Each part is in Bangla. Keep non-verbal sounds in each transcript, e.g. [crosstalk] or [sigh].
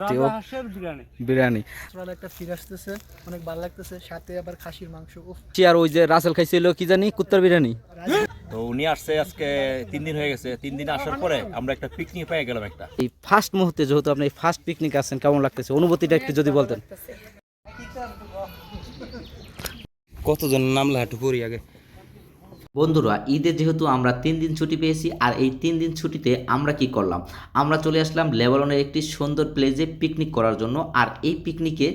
রাজা ও- হাঁসের বিরিয়ানি। বিরিয়ানি। একটা ফিল আসতেছে অনেক ভালো লাগতেছে সাথে আবার খাসির মাংস আর ওই যে রাসেল খাইছিল কি জানি কুত্তার বিরিয়ানি। তো উনি আসছে আজকে তিন দিন হয়ে গেছে তিন দিন আসার পরে আমরা একটা পিকনিক পেয়ে গেলাম একটা। এই ফার্স্ট মুহূর্তে যেহেতু আপনি ফার্স্ট পিকনিক কেমন লাগতেছে? অনুভূতিটা একটু যদি বলতেন। কতজন নামলা একটু করি আগে? বন্ধুরা, ঈদে যেহেতু আমরা তিন দিন ছুটি পেয়েছি, আর এই তিন দিন ছুটিতে আমরা কি করলাম? আমরা চলে আসলাম লেবাননের একটি সুন্দর প্লেসে পিকনিক করার জন্য, আর এই পিকনিকে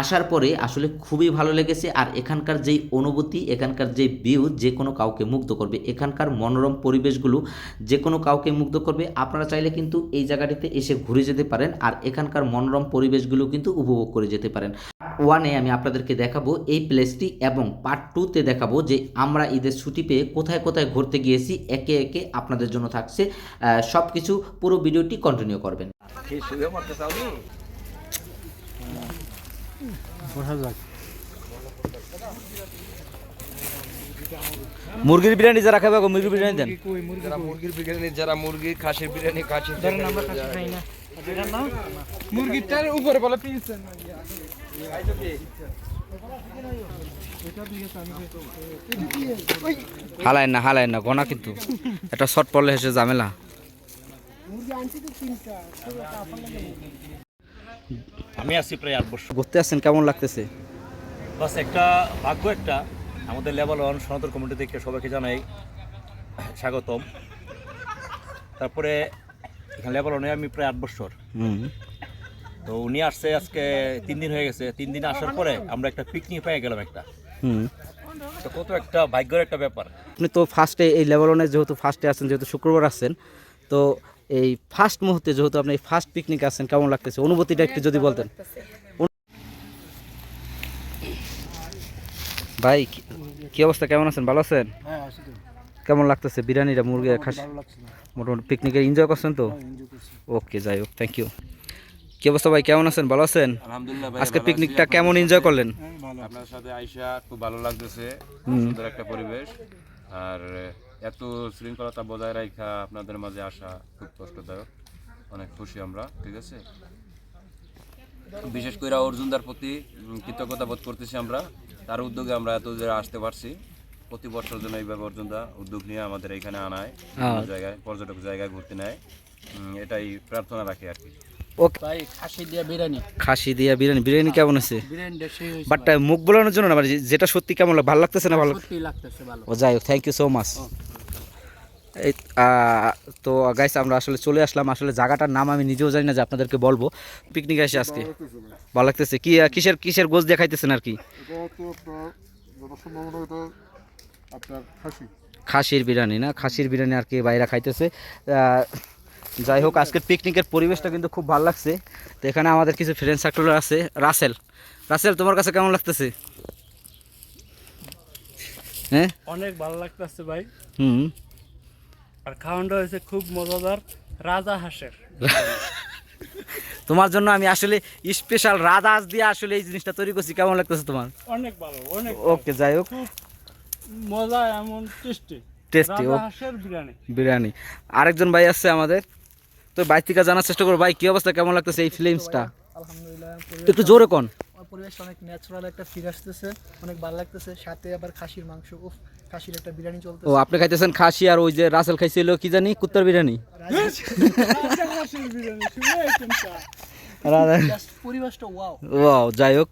আসার পরে আসলে খুবই ভালো লেগেছে, আর এখানকার যেই অনুভূতি, এখানকার যে ভিউ যে কোনো কাউকে মুগ্ধ করবে, এখানকার মনোরম পরিবেশগুলো যে কোনো কাউকে মুগ্ধ করবে, আপনারা চাইলে কিন্তু এই জায়গাটিতে এসে ঘুরে যেতে পারেন, আর এখানকার মনোরম পরিবেশগুলো কিন্তু উপভোগ করে যেতে পারেন। ওয়ানে আমি আপনাদেরকে দেখাবো এই প্লেসটি এবং পার্ট টুতে দেখাবো যে আমরা ঈদের ছুটি পেয়ে কোথায় কোথায় ঘুরতে গিয়েছি একে একে আপনাদের জন্য থাকছে। সব কিছু পুরো ভিডিওটি কন্টিনিউ করবেন। মুরগির বিরিয়ানি যারা খাবে গো, মুরগির বিরিয়ানি দেন। যারা মুরগির বিরিয়ানি যারা মুরগি খাসির বিরিয়ানি খাসির মুরগিটার উপরে বলে পিলছেন হালায় না হালায় না গনা কিন্তু। একটা শর্ট পড়লে হেসে ঝামেলা। আমি আসছি প্রায় আট বছর। ঘুরতে আসছেন কেমন লাগতেছে? বাস একটা ভাগ্য একটা। আমাদের লেবালন সনাতন কমিটি থেকে সবাইকে জানাই স্বাগতম। তারপরে এখানে লেবালনে আমি প্রায় আট বছর। হুম। তো উনি আসছে আজকে তিন দিন হয়ে গেছে তিন দিন আসার পরে আমরা একটা পিকনিক পেয়ে গেলাম একটা। হুম। তো কত একটা ভাগ্যের একটা ব্যাপার। আপনি তো ফার্স্টে এই লেভেলনে যেহেতু ফার্স্টে আছেন যেহেতু শুক্রবার আসছেন তো এই ফার্স্ট মুহূর্তে যেহেতু আপনি ফার্স্ট পিকনিক আছেন কেমন লাগতেছে? অনুভূতিটা একটু যদি বলতেন। ভাই কি- অবস্থা? কেমন আছেন? ভালো আছেন? হ্যাঁ কেমন লাগতেছে? বিরিয়ানিটা মুরগি খাসি? মোটামুটি পিকনিকে এনজয় করছেন তো? ওকে যাই হোক থ্যাংক ইউ কি অবস্থা ভাই? কেমন আছেন? ভালো আছেন? আলহামদুলিল্লাহ ভাই আজকে পিকনিকটা কেমন এনজয় করলেন? আপনার সাথে আইসা খুব ভালো লাগতেছে। সুন্দর একটা পরিবেশ। আর এত শৃঙ্খলতা বজায় রাখা আপনাদের মাঝে আসা খুব কষ্টদায়ক। অনেক খুশি আমরা ঠিক আছে? বিশেষ করে অর্জুনদার প্রতি কৃতজ্ঞতা বোধ করতেছি আমরা। তার উদ্যোগে আমরা এত দূরে আসতে পারছি। প্রতি বছর জন্য এইভাবে অর্জুনদা উদ্যোগ নিয়ে আমাদের এখানে আনায় জায়গায় পর্যটক জায়গায় ঘুরতে নেয়। এটাই প্রার্থনা রাখি আর কি। ওকে। ভাই খাসি দিয়া বিরিয়ানি। খাসি দিয়া বিরিয়ানি। বিরিয়ানি কেমন আছে? বিরিয়ানিটা সেই হয়েছে বাট মুখ বোলানোর জন্য না মানে যেটা সত্যি কেমন লাগে ভালো লাগতেছে না ভালো সত্যি লাগতেছে ভালো। ও যাই হোক থ্যাংক ইউ সো মাচ এই তো গাইস আমরা আসলে চলে আসলাম। আসলে জায়গাটার নাম আমি নিজেও জানি না যে আপনাদেরকে বলব। পিকনিক আসি আজকে। ভালো লাগতেছে। কি কিসের কিসের গোছ দিয়ে খাইতেছেন আর কি? খাসির বিরিয়ানি না? খাসির বিরিয়ানি আর কি বাইরে খাইতেছে। আহ, যাই হোক আজকের পিকনিকের পরিবেশটা কিন্তু খুব ভালো লাগছে। তো এখানে আমাদের কিছু ফ্রেন্ড সার্কেল আছে। রাসেল। রাসেল তোমার কাছে কেমন লাগতেছে? হ্যাঁ? অনেক ভালো লাগতেছে ভাই। হুম। আর খাওয়ানটা হয়েছে খুব মজাদার রাজা হাঁসের। তোমার জন্য আমি আসলে স্পেশাল রাধাস দিয়ে আসলে এই জিনিসটা তৈরি করছি। কেমন লাগতেছে তোমার? অনেক ভালো অনেক ওকে যাই হোক। মজা এমন টেস্টি টেস্টি ও বিরিয়ানি। বিরিয়ানি। আরেকজন ভাই আছে আমাদের। তো বাইর থেকে জানার চেষ্টা করব ভাই কি অবস্থা? কেমন লাগতেছে এই ফিলিংসটা আলহামদুলিল্লাহ একটু জোরে কোন? পরিবেশ অনেক ন্যাচারাল একটা ফিল আসতেছে অনেক ভালো লাগতেছে। সাথে আবার খাসির মাংস উফ খাসির একটা বিরিয়ানি ও আপনি খাইতেছেন খাসি আর ওই যে রাসেল খাইছিল কি জানি কুত্তার বিরিয়ানি? [laughs] পরিবেশটা ওয়াও ওয়াও যাই হোক।